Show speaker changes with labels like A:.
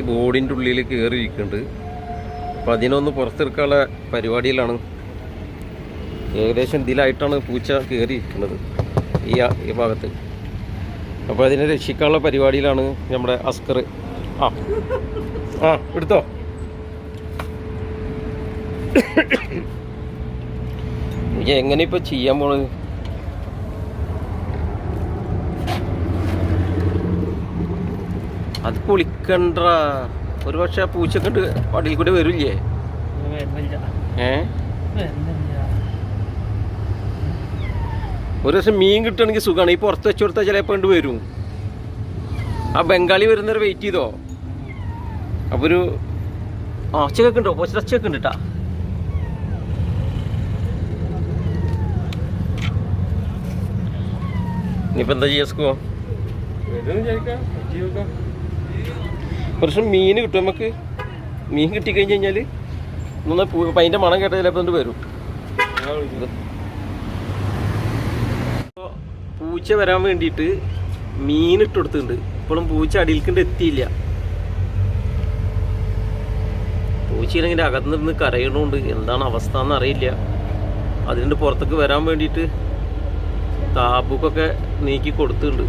A: ബോർഡിന്റെ ഉള്ളിൽ കയറിയിരിക്കുന്നുണ്ട് അപ്പോൾ അതിനൊന്ന് പുറത്തെടുക്കാനുള്ള പരിപാടിയിലാണ് ഏകദേശം ഇതിലായിട്ടാണ് പൂച്ച കയറിയിരിക്കുന്നത് ഈ ഈ ഭാഗത്ത്. അപ്പോൾ അതിനെ രക്ഷിക്കാനുള്ള പരിപാടിയിലാണ് നമ്മുടെ അസ്കർ. ആ. ആ എടുത്തോ. എങ്ങനെ ഇപ്പോൾ ചെയ്യാൻ പോണത് അത് കുളിക്കണ്ട. ഒരു പക്ഷെ ആ പൂച്ചൊക്കെ വടിയിൽ കൂടെ വരില്ലേ? ഏ? ഒരു ദിവസം മീൻ കിട്ടണമെങ്കിൽ സുഖമാണ്. ഈ പുറത്ത് വെച്ച് കൊടുത്താൽ ചിലപ്പോൾ കണ്ട് വരും. ആ ബംഗാളി വരുന്നവരെ വെയിറ്റ് ചെയ്തോ? അപ്പോൾ ഒരു ആ ഒച്ചയൊക്കെ ഉണ്ടോ ഒച്ച ഒച്ചയൊക്കെ ഉണ്ട് കേട്ടാ ഇനിയിപ്പോൾ എന്താ ചെയ്യാ സ്കോ കുറച്ച് മീൻ കിട്ടും നമുക്ക്. മീൻ കിട്ടിക്കഴിഞ്ഞ് കഴിഞ്ഞാൽ ഒന്ന് അതിന്റെ മണം കേട്ടതിൽ ചിലപ്പോൾ എന്നിട്ട് വരും. പൂച്ച വരാൻ വേണ്ടിയിട്ട് മീൻ ഇട്ട് കൊടുത്തിട്ടുണ്ട്. ഇപ്പോഴും പൂച്ച അടിയിൽക്കൊണ്ട് എത്തിയില്ല. പൂച്ചയാണെങ്കിൽ അകത്ത് നിന്ന് കരയണോണ്ട് എന്താണ് അവസ്ഥ എന്ന് അറിയില്ല. അതിന്റെ പുറത്തേക്ക് വരാൻ വേണ്ടിയിട്ട് താബുക്കൊക്കെ നീക്കി കൊടുത്തിട്ടുണ്ട്.